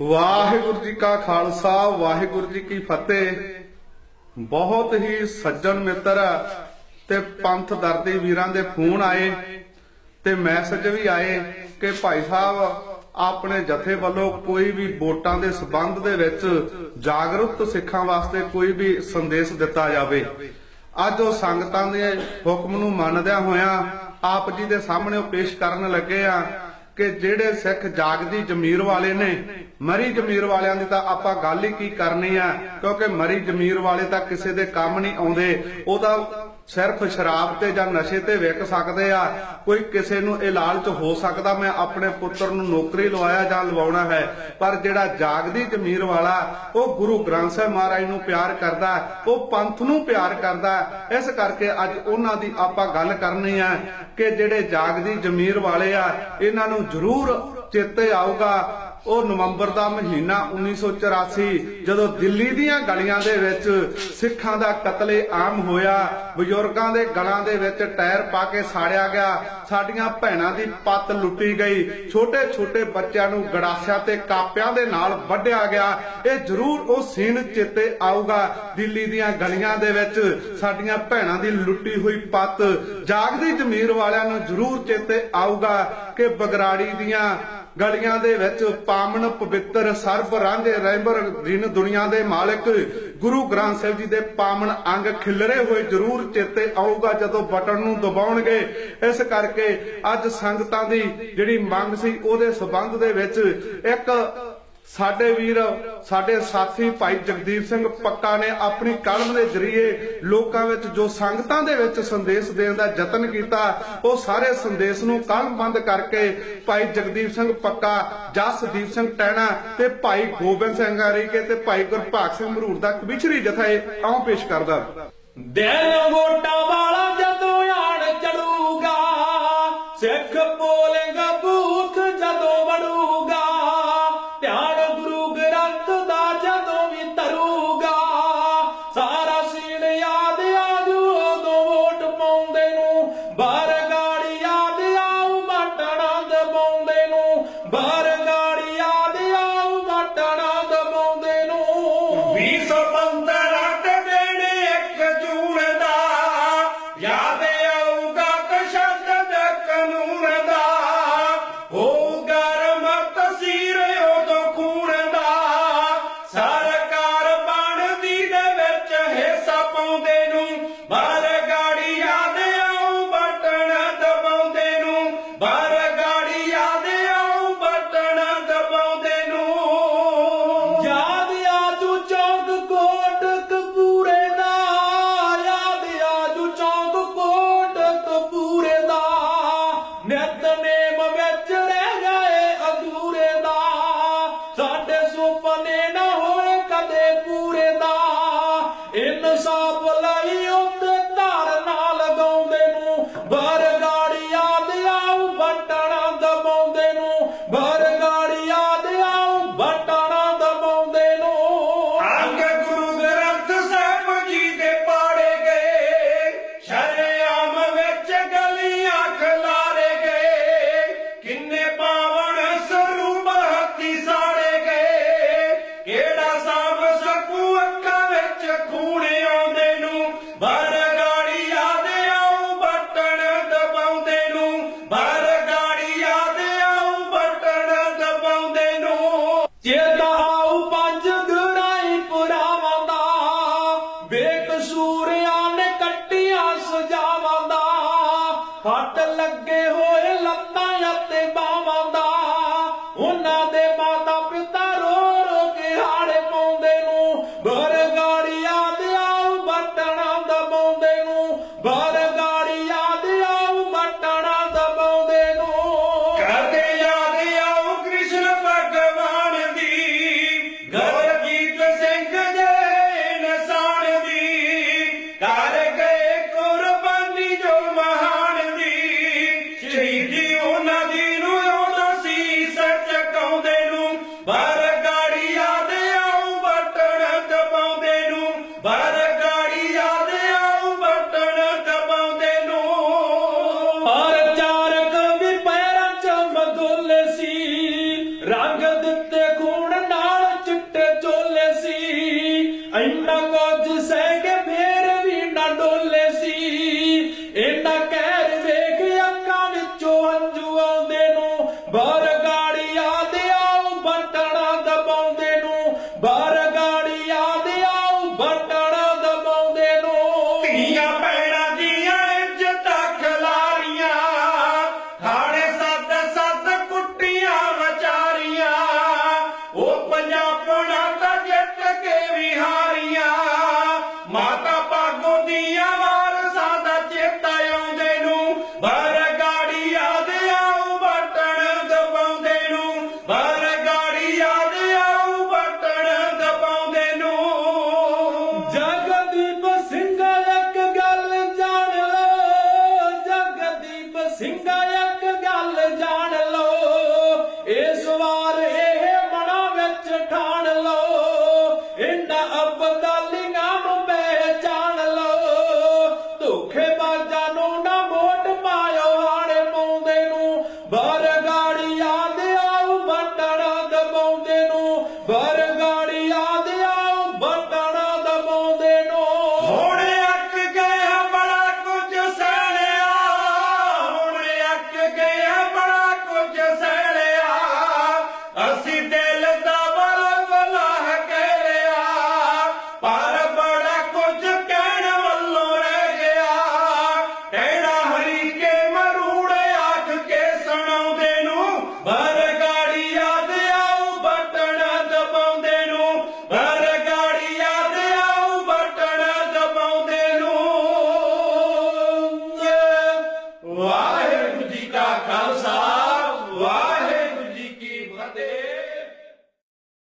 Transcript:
ਵਾਹਿਗੁਰੂ ਜੀ ਕਾ ਖਾਲਸਾ, ਵਾਹਿਗੁਰੂ ਜੀ ਕੀ ਫਤਿਹ। ਬਹੁਤ ਹੀ ਸੱਜਣ ਮਿੱਤਰ ਤੇ ਪੰਥ ਦਰਦੀ ਵੀਰਾਂ ਦੇ ਫੋਨ ਆਏ ਤੇ ਮੈਸੇਜ ਵੀ ਆਏ ਕਿ ਭਾਈ ਸਾਹਿਬ, ਆਪਣੇ ਜਥੇ ਵੱਲੋਂ ਕੋਈ ਵੀ ਵੋਟਾਂ ਦੇ ਸਬੰਧ ਦੇ ਵਿੱਚ ਜਾਗਰੂਕ ਸਿੱਖਾਂ ਵਾਸਤੇ ਕੋਈ ਵੀ ਸੰਦੇਸ਼ ਦਿੱਤਾ ਜਾਵੇ। ਅੱਜ ਉਹ ਸੰਗਤਾਂ ਦੇ ਹੁਕਮ ਨੂੰ ਮੰਨਦਿਆਂ ਹੋਇਆਂ ਆਪ ਜੀ ਦੇ ਸਾਹਮਣੇ ਉਹ ਪੇਸ਼ ਕਰਨ ਲੱਗੇ ਆ। ਕਿ ਜਿਹੜੇ ਸਿੱਖ ਜਾਗਦੀ ਜ਼ਮੀਰ ਵਾਲੇ ਨੇ, ਮਰੀ ਜ਼ਮੀਰ ਵਾਲਿਆਂ ਦੀ ਤਾਂ ਆਪਾਂ ਗੱਲ ਹੀ ਕੀ ਕਰਨੀ ਆ? ਕਿਉਂਕਿ ਮਰੀ ਜ਼ਮੀਰ ਵਾਲੇ ਤਾਂ ਕਿਸੇ ਦੇ ਕੰਮ ਨਹੀਂ ਆਉਂਦੇ ਉਹ ਤਾਂ ਸਿਰਫ ਸ਼ਰਾਬ ਤੇ ਜਾਂ ਨਸ਼ੇ ਤੇ ਵਿਕ ਸਕਦੇ ਆ, ਕੋਈ ਕਿਸੇ ਨੂੰ ਇਹ ਲਾਲਚ ਹੋ ਸਕਦਾ, ਮੈਂ ਆਪਣੇ ਪੁੱਤਰ ਨੂੰ ਨੌਕਰੀ ਲਵਾਇਆ ਜਾਂ ਲਵਾਉਣਾ ਹੈ, ਪਰ ਜਿਹੜਾ ਜਾਗਦੀ ਜ਼ਮੀਰ ਵਾਲਾ, ਉਹ ਗੁਰੂ ਗ੍ਰੰਥ ਸਾਹਿਬ ਮਹਾਰਾਜ ਨੂੰ ਪਿਆਰ ਕਰਦਾ, ਉਹ ਪੰਥ ਨੂੰ ਪਿਆਰ ਕਰਦਾ, ਇਸ ਕਰਕੇ ਅੱਜ ਉਹਨਾਂ ਦੀ ਆਪਾਂ ਗੱਲ ਕਰਨੀ ਆ ਕਿ ਜਿਹੜੇ ਜਾਗਦੀ ਜ਼ਮੀਰ ਵਾਲੇ ਆ, ਇਹਨਾਂ ਨੂੰ ਜ਼ਰੂਰ ਚੇਤੇ ਆਊਗਾ ਉਹ ਨਵੰਬਰ ਦਾ ਮਹੀਨਾ 1984 ਜਦੋਂ ਦਿੱਲੀ ਦੀਆਂ ਗਲੀਆਂ ਦੇ ਵਿੱਚ ਸਿੱਖਾਂ ਦਾ ਕਤਲੇ ਹੋਇਆ, ਬਜ਼ੁਰਗਾਂ ਦੇ ਗਲਾਂ ਦੇ ਵਿੱਚ ਟਾਇਰ ਪਾ ਕੇ ਸਾੜਿਆ ਗਿਆ, ਸਾਡੀਆਂ ਭੈਣਾਂ ਦੀ ਪੱਤ ਲੁੱਟੀ ਗਈ ਛੋਟੇ ਛੋਟੇ ਬੱਚਿਆਂ ਨੂੰ ਗੜਾਸਿਆਂ ਤੇ ਕਾਪਿਆਂ ਦੇ ਨਾਲ ਵੱਢਿਆ ਗਿਆ। ਇਹ ਜ਼ਰੂਰ ਉਹ ਸੀਨ ਚੇਤੇ ਆਊਗਾ, ਦਿੱਲੀ ਦੀਆਂ ਗਲੀਆਂ ਦੇ ਵਿੱਚ ਸਾਡੀਆਂ ਭੈਣਾਂ ਦੀ ਲੁੱਟੀ ਹੋਈ ਪੱਤ। ਜਾਗਦੀ ਜ਼ਮੀਰ ਵਾਲਿਆਂ ਨੂੰ ਜ਼ਰੂਰ ਚੇਤੇ ਆਊਗਾ ਕਿ ਬਗਰਾੜੀ ਦੀਆਂ ਗਲੀਆਂ ਦੇ ਵਿੱਚ ਪਾਵਨ ਪਵਿੱਤਰ ਸਰਬ ਰਾਂਝੇ ਰਹਿਬਰ ਦਿਨ ਦੁਨੀਆ ਦੇ ਮਾਲਕ ਗੁਰੂ ਗ੍ਰੰਥ ਸਾਹਿਬ ਜੀ ਦੇ ਪਾਵਨ ਅੰਗ ਖਿਲਰੇ ਹੋਏ ਜ਼ਰੂਰ ਚੇਤੇ ਆਊਗਾ ਜਦੋਂ ਬਟਨ ਨੂੰ ਦਬਾਉਣਗੇ। ਇਸ ਕਰਕੇ ਅੱਜ ਸੰਗਤਾਂ ਦੀ ਜਿਹੜੀ ਮੰਗ ਸੀ, ਉਹਦੇ ਸਬੰਧ ਦੇ ਵਿੱਚ ਇੱਕ ਸਾਡੇ ਵੀਰ, ਸਾਡੇ ਸਾਥੀ ਭਾਈ ਜਗਦੀਪ ਸਿੰਘ ਪੱਕਾ ਨੇ ਆਪਣੀ ਕਲਮ ਦੇ ਜ਼ਰੀਏ ਲੋਕਾਂ ਵਿੱਚ ਜੋ ਸੰਗਤਾਂ ਦੇ ਵਿੱਚ ਸੰਦੇਸ਼ ਦੇਣ ਦਾ ਯਤਨ ਕੀਤਾ, ਉਹ ਸਾਰੇ ਸੰਦੇਸ਼ ਨੂੰ ਕਲਮਬੰਦ ਕਰਕੇ ਭਾਈ ਜਗਦੀਪ ਸਿੰਘ ਪੱਕਾ, ਜਸਦੀਪ ਸਿੰਘ ਟੈਣਾ ਤੇ ਭਾਈ ਗੋਬਿੰਦ ਸਿੰਘ ਹਰੀਕੇ ਤੇ ਭਾਈ ਗੁਰਭਾਗ ਸਿੰਘ ਮਰੂਰ ਦਾ ਕਵਿਚਰੀ ਜਥਾ ਇਹ ਆਉਂ ਪੇਸ਼ ਕਰਦਾ। ਦਿਨ ਵੋਟਾਂ ਵਾਲਾ ਲੱਗੇ ਹੋਏ ਲੱਤਾਂ ਅਤੇ ਬਾਵਾਂ أئمة Canada.